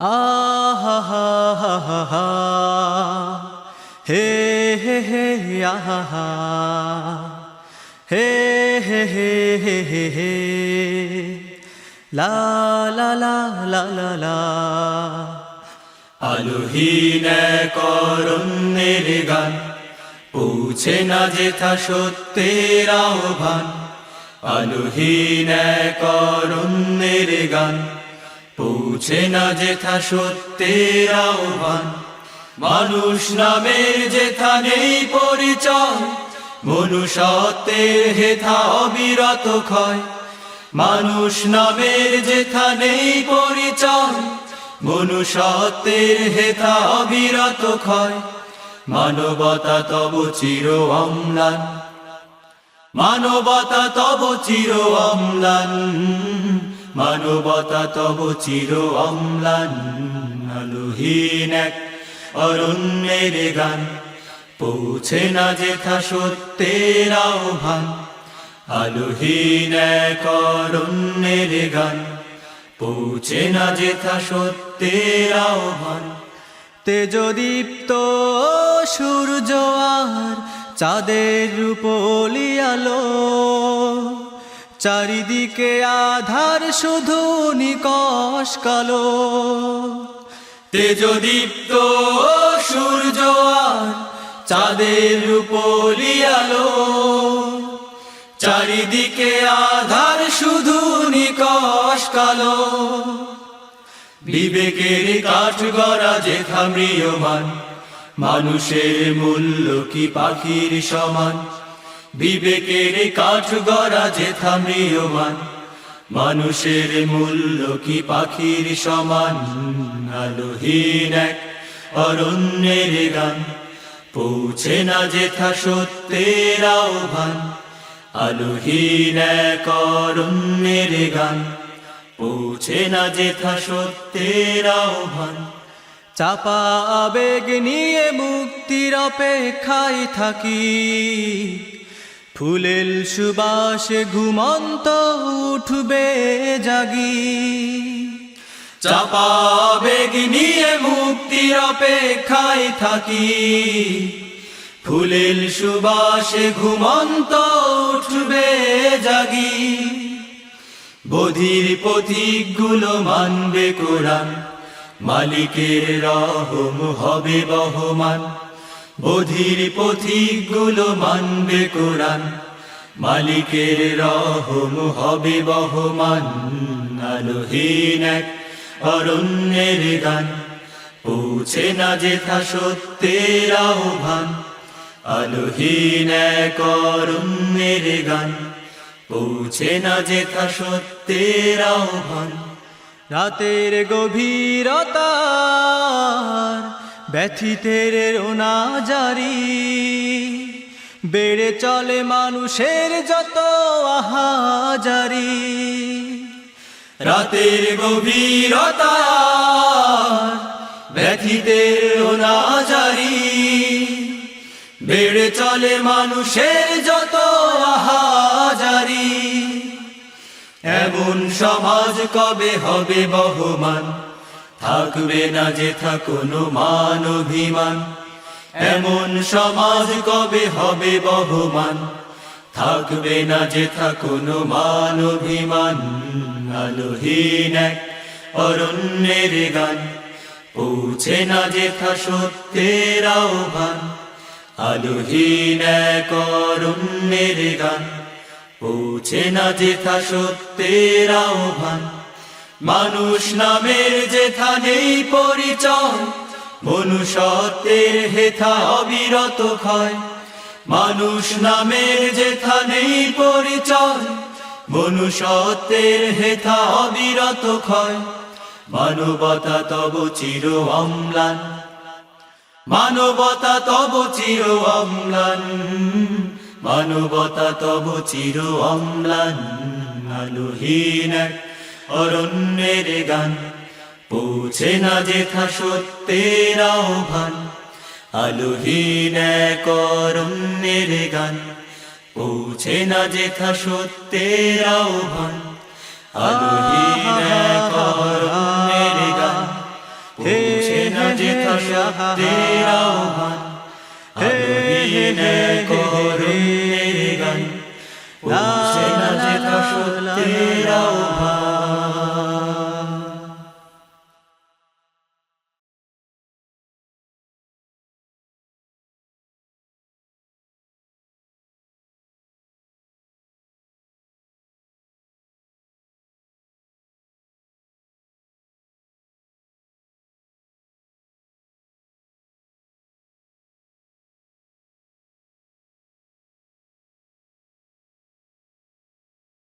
আহা হা হা হা হা হে হে আহা হা, হে হে হে হে। হে হে লা লা লা লা লা লা। আলোহীন করুণের গান পৌঁছে না যেথা সত্যের আহ্বান। আলোহীন করুণের গান পৌঁছে না যেথা সত্যের আহ্বান। মানুষ নামের যেথা নেই পরিচয়, মনুষ্যত্বের হেথা অবিরত ক্ষয়। মানুষ নামের যেথা নেই পরিচয়, মনুষ্যত্বের হেথা অবিরত ক্ষয়। মানবতা তব চির অম্লান, মানবতা তব চির অম্লান। মানবতা তব চির অম্লান, আলোহীন এক অরণ্যের গান। পৌঁছে না যেথা সত্যের আহ্বান, আলোহীন এক অরণ্যের গান। পৌঁছে না যেথা সত্যের আহ্বান, তেজদীপ্ত সূর্য আর চাঁদের রূপলি আলো। চারিদিকে আধার শুধু নিকশ কালো। তেজদীপ্ত সূর্য চাঁদের রূপলি আলো। চারিদিকে আধার শুধু নিকশ কালো। বিবেকের কাঠ গড়া মৃয়মান মানুষের মূল্য কি পাখির সমান? বিবেকের কাঠ গড়া যেথা মৃয়মান মানুষের মূল্য কি পাখির সমান? আলোহীন এক অরণ্যের গান, পৌঁছে না যেথা সত্যের আহ্বান। আলোহীন এক অরণ্যের গান, পৌঁছে না যেথা সত্যের আহ্বান। চাপা আবেগ নিয়ে মুক্তির অপেক্ষায় থাকি। ফুলেল সুবাসে ঘুমন্ত উঠবে জাগি। চাপা বেগ নিয়ে মুক্তির অপেক্ষায় থাকি। ফুলের সুবাসে ঘুমন্ত উঠবে জাগি। বধির পথিকগুলো মানবে কোরআন, মালিকের রহম হবে বহমান। বধির পথিকগুলো মানবে কোরআন। মালিকের রহম হবে বহমান, আলোহীন এক অরণ্যের গান। পৌঁছে না যেথা সত্যের আহ্বান, আলোহীন এক অরণ্যের গান। পৌঁছে না যেথা সত্যের আহ্বান, রাতের গভীরতার ব্যথিতের জারি। বেড়ে চলে মানুষের যত আহাজারি। রাতের গভীরতা, ব্যথিতের অনাজারি বেড়ে চলে মানুষের যত আহাজারি। এমন সমাজ কবে হবে বহমান? থাকবে না যেথা কোনো মান অভিমান এমন সমাজ কবে হবে বহমান? থাকবে না যেথা কোনো মান অভিমান আলোহীন এক অরণ্যের গান। পৌঁছে না যেথা সত্যের আহ্বান। আলোহীন এক অরণ্যের গান। পৌঁছে না যেথা সত্যের আহ্বান। মানুষ নামের যেথা নেই পরিচয়, মনুষ্যত্বের হেথা অবিরত ক্ষয়। মানুষ নামের যেথা নেই পরিচয়, মনুষ্যত্বের হেথা অবিরত ক্ষয়। মানবতা তব চির অম্লান, মানবতা তব চির অম্লান, মানবতা তব চির অম্লান, আলোহীন এক অরণ্যের গান। পৌঁছে না যেথা সত্যের আহ্বান, আলোহীন এক অরণ্যের গান। পৌঁছে না যেথা সত্যের আহ্বান, আলোহীন এক অরণ্যের গান। যেথা সত্যের আহ্বান, আলোহীন এক অরণ্যের গান। পৌঁছে না যেথা সত্যের আহ্বান